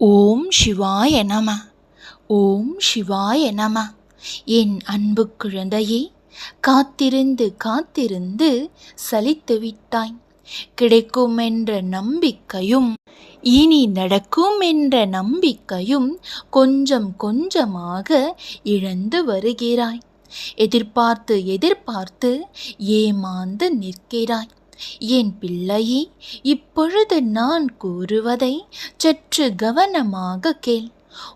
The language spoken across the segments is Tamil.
ஓம் சிவாய நம. ஓம் சிவாய நம. என் அன்பு குழந்தையே காத்திருந்து காத்திருந்து சலித்து விட்டாய். கிடைக்கும் என்ற நம்பிக்கையும் இனி நடக்கும் என்ற நம்பிக்கையும் கொஞ்சம் கொஞ்சமாக இழந்து வருகிறாய். எதிர்பார்த்து எதிர்பார்த்து ஏமாந்து நிற்கிறாய். என் பிள்ளையே இப்பொழுது நான் கூறுவதை சற்று கவனமாக கேள்.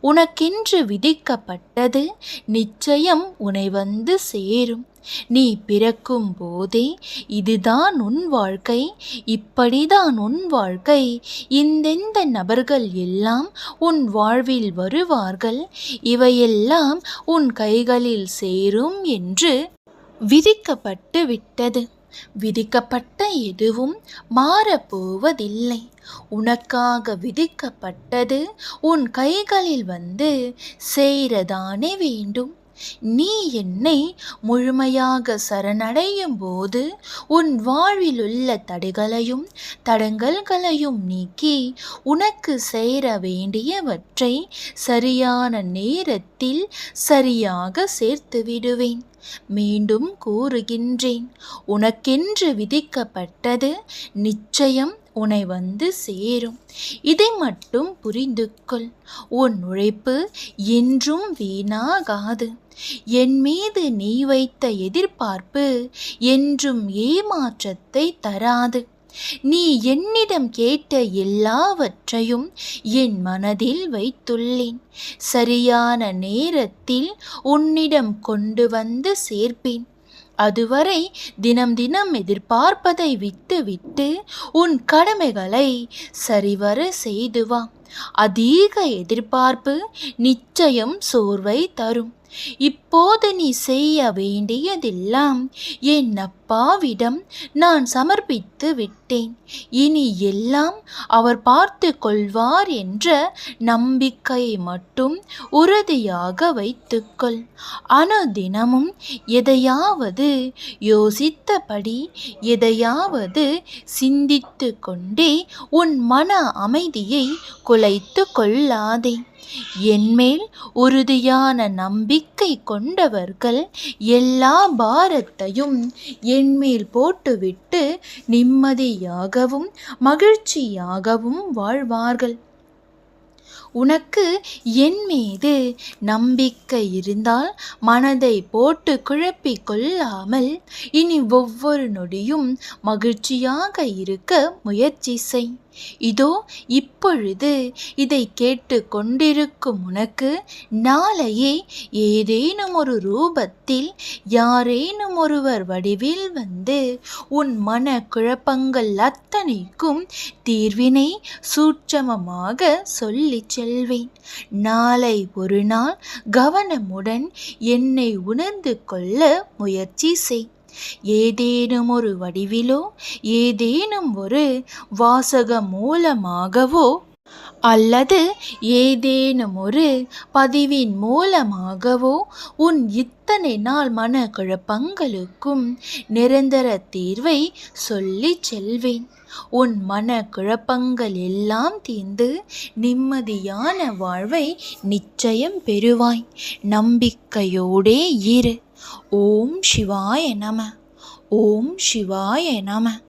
உனக்கென்று விதிக்கப்பட்டது நிச்சயம் உனை வந்து சேரும். நீ பிறக்கும் போதே இதுதான் உன் வாழ்க்கை. இப்படிதான் உன் வாழ்க்கை. இந்தெந்த நபர்கள் எல்லாம் உன் வாழ்வில் வருவார்கள். இவையெல்லாம் உன் கைகளில் சேரும் என்று விதிக்கப்பட்டு விட்டது. விதிக்கப்பட்ட எதுவும் மாறப்போவதில்லை. உனக்காக விதிக்கப்பட்டது உன் கைகளில் வந்து சேரதானே வேண்டும். நீ என்னை முழுமையாக சரணடையும் போது உன் வாழ்வில் உள்ள தடைகளையும் தடங்கல்களையும் நீக்கி உனக்கு சேர வேண்டியவற்றை சரியான நேரத்தில் சரியாக சேர்த்து விடுவேன். மீண்டும் கூறுகின்றேன். உனக்கென்று விதிக்கப்பட்டது நிச்சயம் உனை வந்து சேரும். இதை மட்டும் புரிந்து கொள் உன் உழைப்பு என்றும் வீணாகாது. என் மீது நீ வைத்த எதிர்பார்ப்பு என்றும் ஏமாற்றத்தை தராது. நீ என்னிடம் கேட்ட எல்லாவற்றையும் என் மனதில் வைத்துள்ளேன். சரியான நேரத்தில் உன்னிடம் கொண்டு வந்து சேர்ப்பேன். அதுவரை தினம் தினம் எதிர்பார்ப்பதை விட்டுவிட்டு உன் கடமைகளை சரிவர செய்துவா அதிக எதிர்பார்ப்பு நிச்சயம் சோர்வை தரும். இப்போது நீ செய்ய வேண்டியதெல்லாம் என் அப்பாவிடம் நான் சமர்ப்பித்து விட்டேன். இனி எல்லாம் அவர் பார்த்து கொள்வார் என்ற நம்பிக்கையை மட்டும் உறுதியாக வைத்துக்கொள். அனுதினமும் எதையாவது யோசித்தபடி எதையாவது சிந்தித்து கொண்டே உன் மன அமைதியை குலைத்து கொள்ளாதே. என்மேல் உறுதியான நம்பிக்கை கொண்டவர்கள் எல்லா பாரத்தையும் என்மேல் போட்டுவிட்டு நிம்மதியாகவும் மகிழ்ச்சியாகவும் வாழ்வார்கள். உனக்கு என் மீது நம்பிக்கை இருந்தால் மனதை போட்டு குழப்பிக் கொள்ளாமல் இனி ஒவ்வொரு நொடியும் மகிழ்ச்சியாக இருக்க முயற்சி செய். இதோ இப்பொழுது இதை கேட்டு கொண்டிருக்கும் உனக்கு நாளையே ஏதேனும் ஒரு ரூபத்தில் யாரேனும் ஒருவர் வடிவில் வந்து உன் மன குழப்பங்கள் அத்தனைக்கும் தீர்வினை சூட்சமமாக சொல்லிச் செல்வேன். நாளை ஒரு நாள் கவனமுடன் என்னை உணர்ந்து கொள்ள முயற்சி செய். ஏதேனும் ஒரு வடிவிலோ ஏதேனும் ஒரு வாசகம் மூலமாகவோ அல்லது ஏதேனும் ஒரு பதிவின் மூலமாகவோ உன் இத்தனை நாள் மன குழப்பங்களுக்கும் நிரந்தர தீர்வை சொல்லி செல்வேன். உன் மன குழப்பங்கள் எல்லாம் தீர்ந்து நிம்மதியான வாழ்வை நிச்சயம் பெறுவாய். நம்பிக்கையோடே இரு. ஓம் சிவாய நம. ஓம் சிவாய நம.